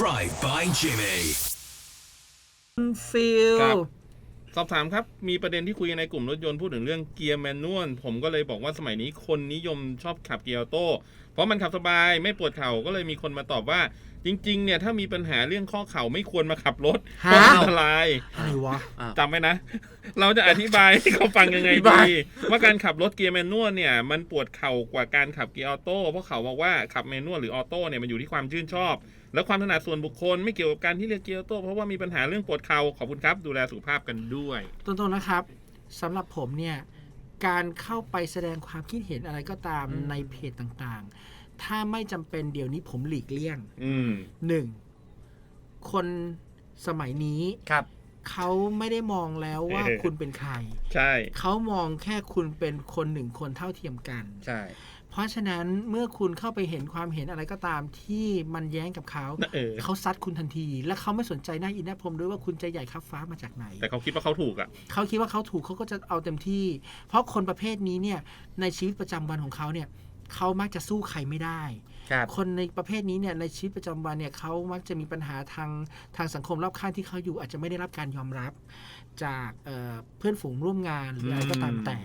Drive by Jimmy. ฟิลครับ สอบถามครับ มีประเด็นที่คุยกันในกลุ่มรถยนต์พูดถึงเรื่องเกียร์แมนนวลผมก็เลยบอกว่าสมัยนี้คนนิยมชอบขับเกียร์ออโต้เพ ราะมันขับสบายไม่ปวดเข่าก็เลยมีคนมาตอบว่า จริง ๆ เนี่ยถ้ามีปัญหาเรื่องข้อเข่าไม่ควรมาขับรถเพราะอันตรายอะไรวะจำไว้นะ เราจะอธิบายให้เขาฟังยังไงอธิบาดี ย ว่าการขับรถเกียร์แมนนวลเนี่ยมันปวดเข่ากว่าการขับเกียร์ออโต้เพราะเขาบอกว่าขับแมนนวลหรือออโต้เนี่ยมันอยู่ที่ความชื่นชอบ และความถนัดส่วนบุคคลไม่เกี่ยวกับการที่เลือกเกียร์ออโต้เพราะว่ามีปัญหาเรื่องปวดเข่าขอบคุณครับ ดูแลสุขภาพกันด้วย ตรงๆนะครับสำหรับผมเนี่ย การเข้าไปแสดงความคิดเห็นอะไรก็ตามอืม ในเพจต่างๆ ถ้าไม่จำเป็นเดี๋ยวนี้ผมหลีกเลี่ยงอืมหนึ่งคนสมัยนี้ครับ เขาไม่ได้มองแล้วว่าเออ คุณเป็นใคร ใช่เขามองแค่คุณเป็นคนหนึ่งคนเท่าเทียมกัน ใช่ เพราะฉะนั้นเมื่อคุณเข้าไปเห็นความเห็นอะไรก็ตามที่มันแย้งกับเขา เออ เขาซัดคุณทันที และเขาไม่สนใจหน้าอินหน้าพรมด้วยว่าคุณใจใหญ่ครับฟ้ามาจากไหน แต่เขาคิดว่าเขาถูกอะ เขาคิดว่าเขาถูกเขาก็จะเอาเต็มที่ เพราะคนประเภทนี้เนี่ยในชีวิตประจำวันของเขาเนี่ย เขามักจะสู้ใครไม่ได้ครับ คนในประเภทนี้เนี่ยในชีวิตประจำวันเนี่ยเขามักจะมีปัญหาทางทางสังคมรอบข้างที่เขาอยู่ อาจจะไม่ได้รับการยอมรับจากเอ่อเพื่อนฝูงร่วมงานหรืออะไรก็ตามแต่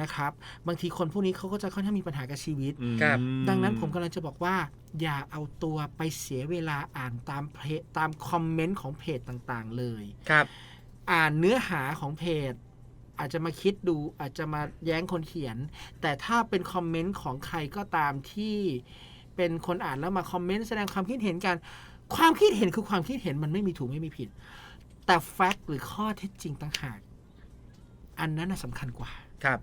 นะครับ บางทีคนพวกนี้เขาก็จะค่อนข้างมีปัญหากับชีวิต ครับ ดังนั้นผมกำลังจะบอกว่า อย่าเอาตัวไปเสียเวลาอ่านตามเพจตามคอมเมนต์ของเพจต่างๆ เลย ครับ อ่านเนื้อหาของเพจ อาจจะมาคิดดูอาจจะมาแย้งคนเขียน แต่ถ้าเป็นคอมเมนต์ของใครก็ตามที่เป็นคนอ่านแล้วมาคอมเมนต์แสดงความคิดเห็นกัน ความคิดเห็นคือความคิดเห็นมันไม่มีถูกไม่มีผิด แต่แฟกต์หรือข้อเท็จจริงต่างหากอันนั้นน่ะสำคัญกว่าครับ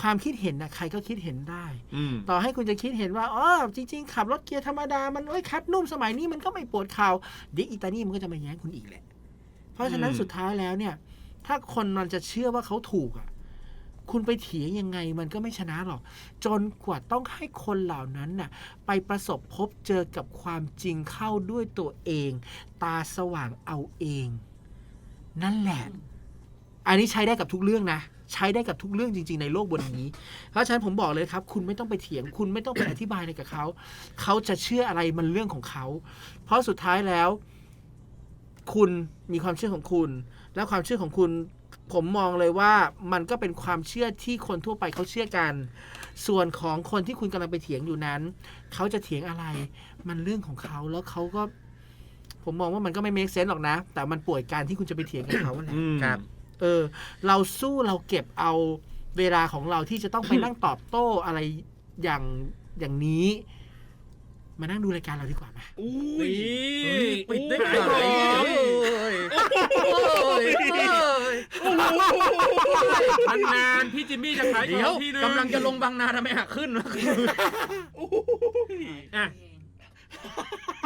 ความคิดเห็นนะใครก็คิดเห็นได้อืมต่อให้คุณจะคิดเห็นว่าอ๋อจริง ๆ ขับรถเกียร์ธรรมดามันโอ้ยคัดนุ่มสมัยนี้มันก็ไม่ปวดเข่าเดี๋ยวอีตานี่มันก็จะมาแย้งคุณอีกแหละ เพราะฉะนั้นอืมสุดท้ายแล้วเนี่ย ถ้าคนมันจะเชื่อว่าเขาถูกอะ คุณไปเถียงยังไงมันก็ไม่ชนะหรอก จนกว่าต้องให้คนเหล่านั้นน่ะ ไปประสบพบเจอกับความจริงเข้าด้วยตัวเอง ตาสว่างเอาเอง นั่นแหละ อันนี้ใช้ได้กับทุกเรื่องนะใช้ได้กับทุกเรื่องจริง ๆ ในโลกบนนี้ เพราะฉะนั้นผมบอกเลยครับ คุณไม่ต้องไปเถียง คุณไม่ต้องไปอธิบายอะไรกับเขา เขาจะเชื่ออะไรมันเรื่องของเขา เพราะสุดท้ายแล้ว คุณมีความเชื่อของคุณ และความเชื่อของคุณผมมองเลยว่ามันก็เป็นความเชื่อที่คนทั่วไปเขาเชื่อกัน ส่วนของคนที่คุณกำลังไปเถียงอยู่นั้น เขาจะเถียงอะไร มันเรื่องของเขาแล้วเขาก็ ผมมองว่ามันก็ไม่ make sense หรอกนะ แต่มันป่วยการที่คุณจะไปเถียงกับเขาแหละอืมครับ เออ เราสู้เราเก็บเอาเวลาของเราที่จะต้องไปนั่งตอบโต้อะไรอย่างอย่างนี้ มานั่งดูรายการเราดีกว่าไหมอุ้ยปิดได้ขขนาดไหน พันนานพี่จิมมี่จะขายขเดี๋ยอวงทีนึงกำลังจะลงบางนาทำไมหักขึ้นวะอะ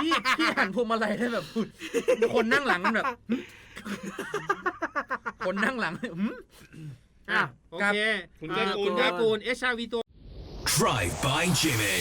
พี่พี่หันพวงมาลัยได้แบบ คนนั่งหลังมันแบบ คนนั่งหลังหึอะโอครับเคคุณอ่าเกื้อกูลคุณคเกื้รัอบกูลเอชาวีตัว Drive by Jimmy.